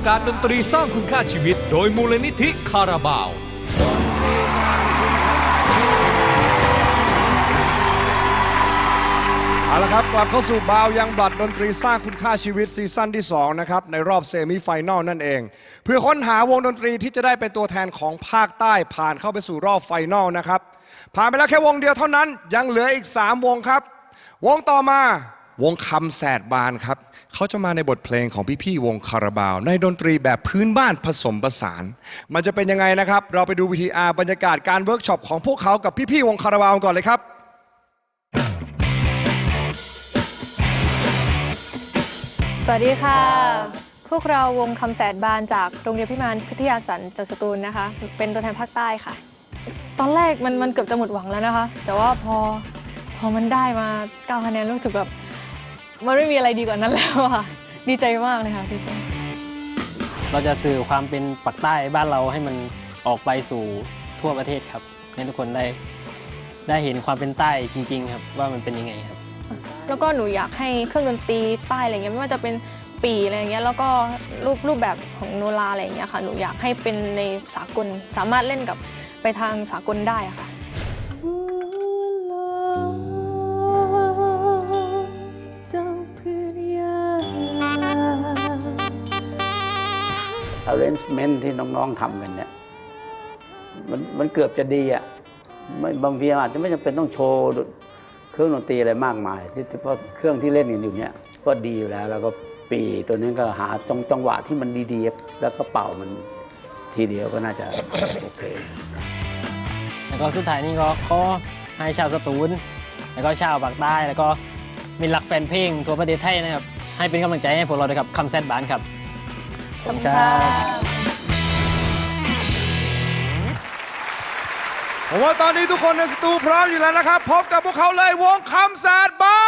งการดนตรีสร้างคุณค่าชีวิต โดยมูลนิธิคาราบาว เอาละครับกลับเข้าสู่บาวยังบลัดดนตรีสร้างคุณค่าชีวิตซีซั่นที่ 2 นะครับ ในรอบเซมิไฟแนลนั่นเอง เพื่อค้นหาวงดนตรีที่จะได้เป็นตัวแทนของภาคใต้ผ่านเข้าไปสู่รอบไฟแนลนะครับ ผ่านไปแล้วแค่วงเดียวเท่านั้นยังเหลืออีก 3 วงครับ วงต่อมา วงคำแสดบานครับเขาจะมาในบทเพลงของพี่ๆวงคาราบาว ในดนตรีแบบพื้นบ้านผสมผสาน มันจะเป็นยังไงนะครับ เราไปดูวิทีอาร์บรรยากาศการเวิร์กช็อปของพวกเขากับพี่ๆวงคาราบาวก่อนเลยครับสวัสดีค่ะ พวกเราวงคำแสนบานจากโรงเรียนพิมานพิทยาสันจังสตูลนะคะ เป็นตัวแทนภาคใต้ค่ะ ตอนแรกมันมันเกือบจะหมดหวังแล้วนะคะ แต่ว่าพอพอมันได้มา9คะแนนรู้สึกแบบ มันไม่มีอะไรดีกว่านั้นแล้วอะค่ะ ดีใจมากเลยค่ะดีใจเราจะสื่อความเป็นปักใต้บ้านเราให้มันออกไปสู่ทั่วประเทศครับ ให้ทุกคนได้ได้เห็นความเป็นใต้จริง ๆ ครับ ว่ามันเป็นยังไงครับ แล้วก็หนูอยากให้เครื่องดนตรีใต้อะไรเงี้ยไม่ว่าจะเป็นปีอะไรเงี้ยแล้วก็รูปรูปแบบของโนราอะไรเงี้ยค่ะ หนูอยากให้เป็นในสากลสามารถเล่นกับไปทางสากลได้อะค่ะ arrangement ที่น้องๆทำกันเนี่ยมันมันเกือบจะดีอะไม่บางทีอาจจะไม่จำเป็นต้องโชว์เครื่องดนตรีอะไรมากมาย ที่เพราะเครื่องที่เล่นกันอยู่เนี่ยก็ดีอยู่แล้ว แล้วก็ปีตัวนี้ก็หาจังจังหวะที่มันดีๆ แล้วก็เป่ามันทีเดียวก็น่าจะโอเคแล้วก็สุดท้ายนี่ก็ขอให้ชาวสตูลแล้วก็ชาวปากใต้แล้วก็มีรักแฟนเพลงทั่วประเทศไทยนะครับให้เป็นกำลังใจให้พวกเราด้วยครับคำแซดบานครับ ขอบคุณค่ะผมว่าตอนนี้ทุกคนในสตูพร้อมอยู่แล้วนะครับ พบกับพวกเขาเลยวงคำแสดบ้า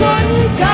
สนใจ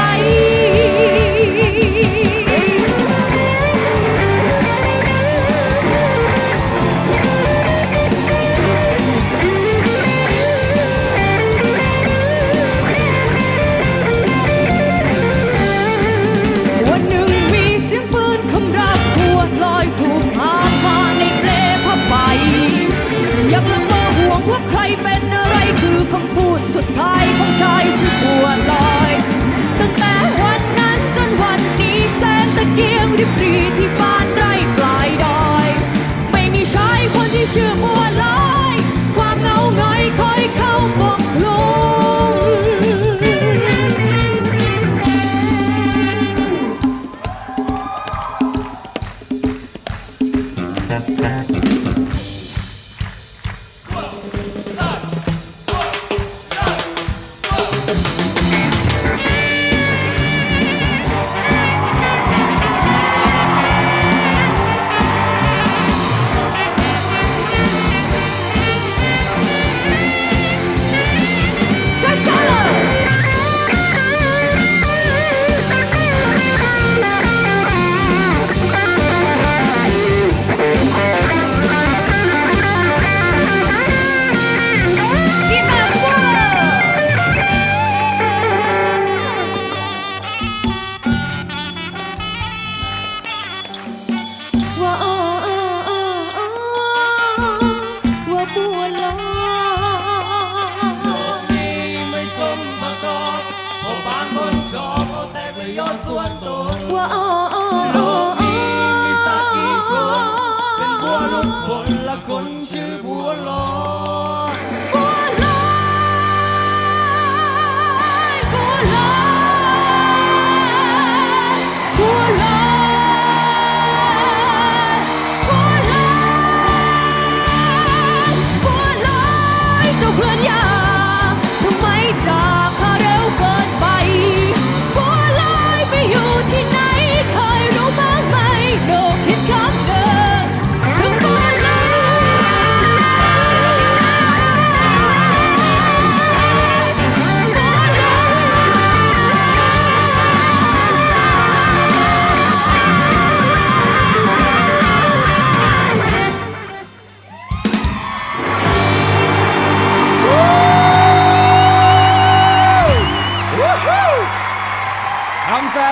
เอาแต่ประโยชน์ส่วนตนว่าอ้ออ้อโลอ้อกนี้มีสักกี่คนเป็นบัวลุกผลละคนชื่อบัวลอย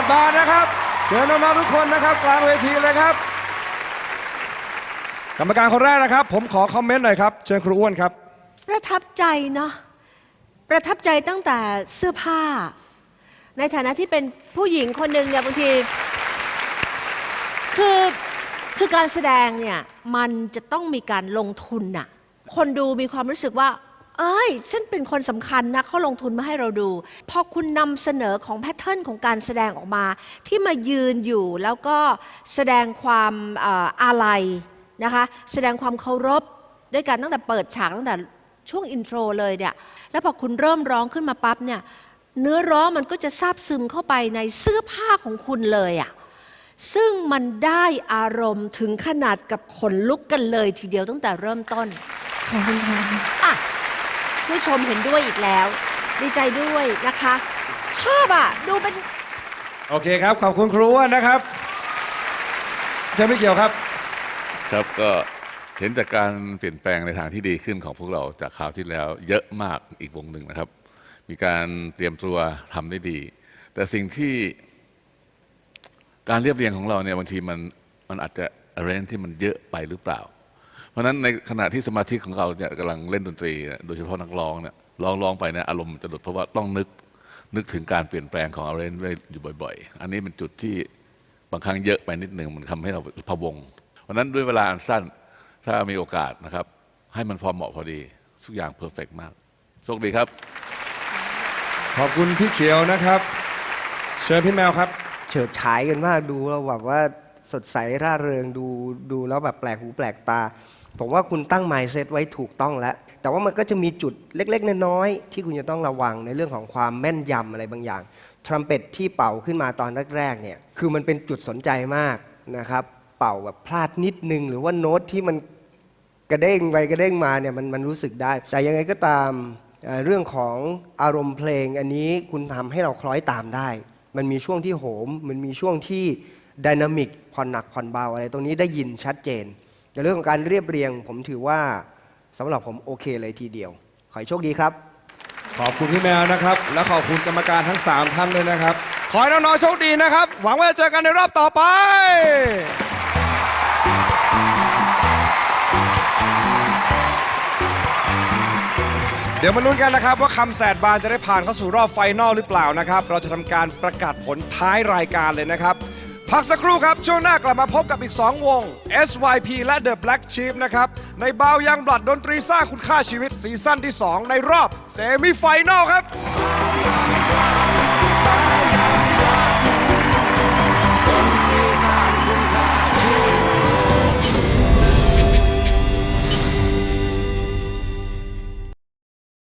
ดบาร์นะครับ เชิญน้องๆทุกคนนะครับ กลางเวทีเลยครับ กรรมการคนแรกนะครับ ผมขอคอมเมนต์หน่อยครับ เชิญครูอ้วนครับ ประทับใจเนาะประทับใจตั้งแต่เสื้อผ้า ในฐานะที่เป็นผู้หญิงคนหนึ่งเนี่ยบางที คือคือการแสดงเนี่ยมันจะต้องมีการลงทุนน่ะคนดูมีความรู้สึกว่า เอ้ยฉันเป็นคนสำคัญนะเขาลงทุนมาให้เราดู พอคุณนำเสนอของแพทเทิร์นของการแสดงออกมา ที่มายืนอยู่แล้วก็แสดงความเอ่ออาลัยนะคะแสดงความเคารพด้วยกันตั้งแต่เปิดฉากตั้งแต่ช่วงอินโทรเลยเนี่ยแล้วพอคุณเริ่มร้องขึ้นมาปั๊บเนี่ยเนื้อร้องมันก็จะซาบซึมเข้าไปในเสื้อผ้าของคุณเลยอะซึ่งมันได้อารมณ์ถึงขนาดกับขนลุกกันเลยทีเดียวตั้งแต่เริ่มต้น ขอบคุณค่ะ อะ ผู้ชมเห็นด้วยอีกแล้ว ดีใจด้วยนะคะ ชอบอะ ดูเป็น โอเคครับ ขอบคุณครูอ้วนนะครับเชิญไม่เกี่ยวครับ ครับก็เห็นจากการเปลี่ยนแปลงในทางที่ดีขึ้นของพวกเราจากคราวที่แล้วเยอะมากอีกวงหนึ่งนะครับ มีการเตรียมตัวทำได้ดี แต่สิ่งที่การเรียบเรียงของเราเนี่ยบางทีมันมันอาจจะ arrange ที่มันเยอะไปหรือเปล่า เพราะฉะนั้นในขณะที่สมาธิของเราเนี่ยกำลังเล่นดนตรีเนี่ยโดยเฉพาะนักร้องเนี่ยร้องร้องไปเนี่ยอารมณ์มันจะหลุดเพราะว่าต้องนึกนึกถึงการเปลี่ยนแปลงของ arrange ไว้อยู่บ่อย ๆ อันนี้เป็นจุดที่บางครั้งเยอะไปนิดหนึ่งมันทำให้เราพะวง เพราะฉะนั้นด้วยเวลาอันสั้นถ้ามีโอกาสนะครับ ให้มันพอเหมาะพอดี ทุกอย่างเพอร์เฟกมากโชคดีครับ ขอบคุณพี่เขียวนะครับ เชิญพี่แมวครับ เฉิดฉายกันมากดูแล้วแบบว่า สดใสร่าเริงดูดูแล้วแบบแปลกหูแปลกตา ผมว่าคุณตั้ง mindset ไว้ถูกต้องแล้ว แต่ว่ามันก็จะมีจุดเล็กๆน้อยๆที่คุณจะต้องระวังในเรื่องของความแม่นยำอะไรบางอย่างทรัมเป็ตที่เป่าขึ้นมาตอนแรกๆเนี่ยคือมันเป็นจุดสนใจมากนะครับ เป่าแบบพลาดนิดนึง หรือว่าโน้ตที่มันกระเด้งไปกระเด้งมาเนี่ยมันมันรู้สึกได้ แต่ยังไงก็ตามเรื่องของอารมณ์เพลงอันนี้คุณทำให้เราคล้อยตามได้ มันมีช่วงที่โหม มันมีช่วงที่ ดินามิกผ่อนหนักผ่อนเบาอะไรตรงนี้ได้ยินชัดเจนในเรื่องของการเรียบเรียง ผมถือว่าสำหรับผมโอเคเลยทีเดียว ขอให้โชคดีครับ ขอบคุณพี่แมวนะครับ และขอบคุณกรรมการทั้ง 3 ท่านด้วยนะครับ ขอให้น้องๆโชคดีนะครับ หวังว่าจะเจอกันในรอบต่อไป เดี๋ยวมาลุ้นกันนะครับ ว่าคำแสดบานจะได้ผ่านเข้าสู่รอบไฟนอลหรือเปล่านะครับ เราจะทำการประกาศผลท้ายรายการเลยนะครับ พักสักครู่ครับ ช่วงหน้ากลับมาพบกับอีก 2 วง SYP และ The Black Sheep นะครับ ในบาวยังบลัดดนตรีสร้างคุณค่าชีวิตซีซั่นที่ 2 ในรอบเซมิไฟแนลครับ